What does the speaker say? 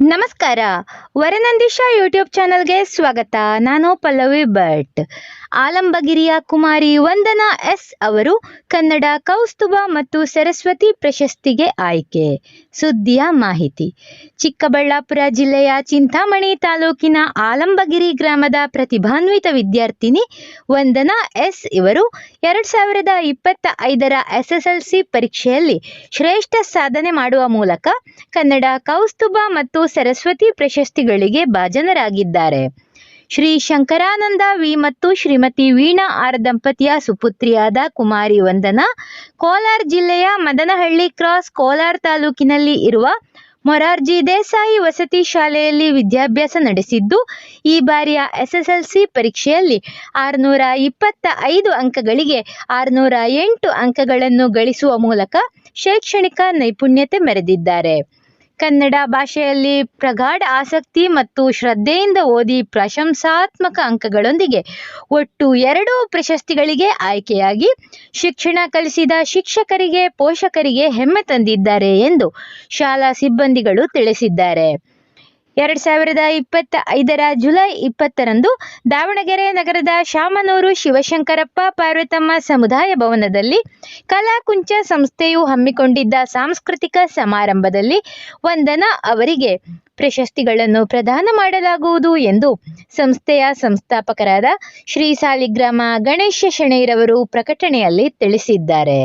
ನಮಸ್ಕಾರ. ವರನಂದಿಶಾ ಯೂಟ್ಯೂಬ್ ಚಾನಲ್ಗೆ ಸ್ವಾಗತ. ನಾನು ಪಲ್ಲವಿ ಭಟ್. ಆಲಂಬಗಿರಿಯ ಕುಮಾರಿ ವಂದನಾ ಎಸ್ ಅವರು ಕನ್ನಡ ಕೌಸ್ತುಭ ಮತ್ತು ಸರಸ್ವತಿ ಪ್ರಶಸ್ತಿಗೆ ಆಯ್ಕೆ. ಸುದ್ದಿಯ ಮಾಹಿತಿ. ಚಿಕ್ಕಬಳ್ಳಾಪುರ ಜಿಲ್ಲೆಯ ಚಿಂತಾಮಣಿ ತಾಲೂಕಿನ ಆಲಂಬಗಿರಿ ಗ್ರಾಮದ ಪ್ರತಿಭಾನ್ವಿತ ವಿದ್ಯಾರ್ಥಿನಿ ವಂದನಾ ಎಸ್ ಇವರು ಎರಡು ಸಾವಿರದ ಇಪ್ಪತ್ತ ಐದರ ಎಸ್ಎಸ್ಎಲ್ಸಿ ಪರೀಕ್ಷೆಯಲ್ಲಿ ಶ್ರೇಷ್ಠ ಸಾಧನೆ ಮಾಡುವ ಮೂಲಕ ಕನ್ನಡ ಕೌಸ್ತುಭ ಮತ್ತು ಸರಸ್ವತಿ ಪ್ರಶಸ್ತಿಗಳಿಗೆ ಭಾಜನರಾಗಿದ್ದಾರೆ. ಶ್ರೀ ಶಂಕರಾನಂದ ವಿ ಮತ್ತು ಶ್ರೀಮತಿ ವೀಣಾ ಆರ್ ದಂಪತಿಯ ಸುಪುತ್ರಿಯಾದ ಕುಮಾರಿ ವಂದನಾ. ಕೋಲಾರ ಜಿಲ್ಲೆಯ ಮದನಹಳ್ಳಿ ಕ್ರಾಸ್ ಕೋಲಾರ ತಾಲೂಕಿನಲ್ಲಿ ಇರುವ ಮೊರಾರ್ಜಿ ದೇಸಾಯಿ ವಸತಿ ಶಾಲೆಯಲ್ಲಿ ವಿದ್ಯಾಭ್ಯಾಸ ನಡೆಸಿದ್ದು, ಈ ಬಾರಿಯ ಎಸ್ಎಸ್ಎಲ್ಸಿ ಪರೀಕ್ಷೆಯಲ್ಲಿ ಆರುನೂರ ಇಪ್ಪತ್ತ ಐದು ಅಂಕಗಳಿಗೆ ಆರುನೂರ ಎಂಟು ಅಂಕಗಳನ್ನು ಗಳಿಸುವ ಮೂಲಕ ಶೈಕ್ಷಣಿಕ ನೈಪುಣ್ಯತೆ ಮೆರೆದಿದ್ದಾರೆ. ಕನ್ನಡ ಭಾಷೆಯಲ್ಲಿ ಪ್ರಗಾಢ ಆಸಕ್ತಿ ಮತ್ತು ಶ್ರದ್ಧೆಯಿಂದ ಓದಿ ಪ್ರಶಂಸಾತ್ಮಕ ಅಂಕಗಳೊಂದಿಗೆ ಒಟ್ಟು ಎರಡು ಪ್ರಶಸ್ತಿಗಳಿಗೆ ಆಯ್ಕೆಯಾಗಿ ಶಿಕ್ಷಣ ಕಲಿಸಿದ ಶಿಕ್ಷಕರಿಗೆ ಪೋಷಕರಿಗೆ ಹೆಮ್ಮೆ ತಂದಿದ್ದಾರೆ ಎಂದು ಶಾಲಾ ಸಿಬ್ಬಂದಿಗಳು ತಿಳಿಸಿದ್ದಾರೆ. ಎರಡು ಸಾವಿರದ ಇಪ್ಪತ್ತ ಐದರ ಜುಲೈ ಇಪ್ಪತ್ತರಂದು ದಾವಣಗೆರೆ ನಗರದ ಶಾಮನೂರು ಶಿವಶಂಕರಪ್ಪ ಪಾರ್ವತಮ್ಮ ಸಮುದಾಯ ಭವನದಲ್ಲಿ ಕಲಾಕುಂಚ ಸಂಸ್ಥೆಯು ಹಮ್ಮಿಕೊಂಡಿದ್ದ ಸಾಂಸ್ಕೃತಿಕ ಸಮಾರಂಭದಲ್ಲಿ ವಂದನಾ ಅವರಿಗೆ ಪ್ರಶಸ್ತಿಗಳನ್ನು ಪ್ರದಾನ ಮಾಡಲಾಗುವುದು ಎಂದು ಸಂಸ್ಥೆಯ ಸಂಸ್ಥಾಪಕರಾದ ಶ್ರೀ ಸಾಲಿಗ್ರಾಮ ಗಣೇಶ ಶೆಣೈರವರು ಪ್ರಕಟಣೆಯಲ್ಲಿ ತಿಳಿಸಿದ್ದಾರೆ.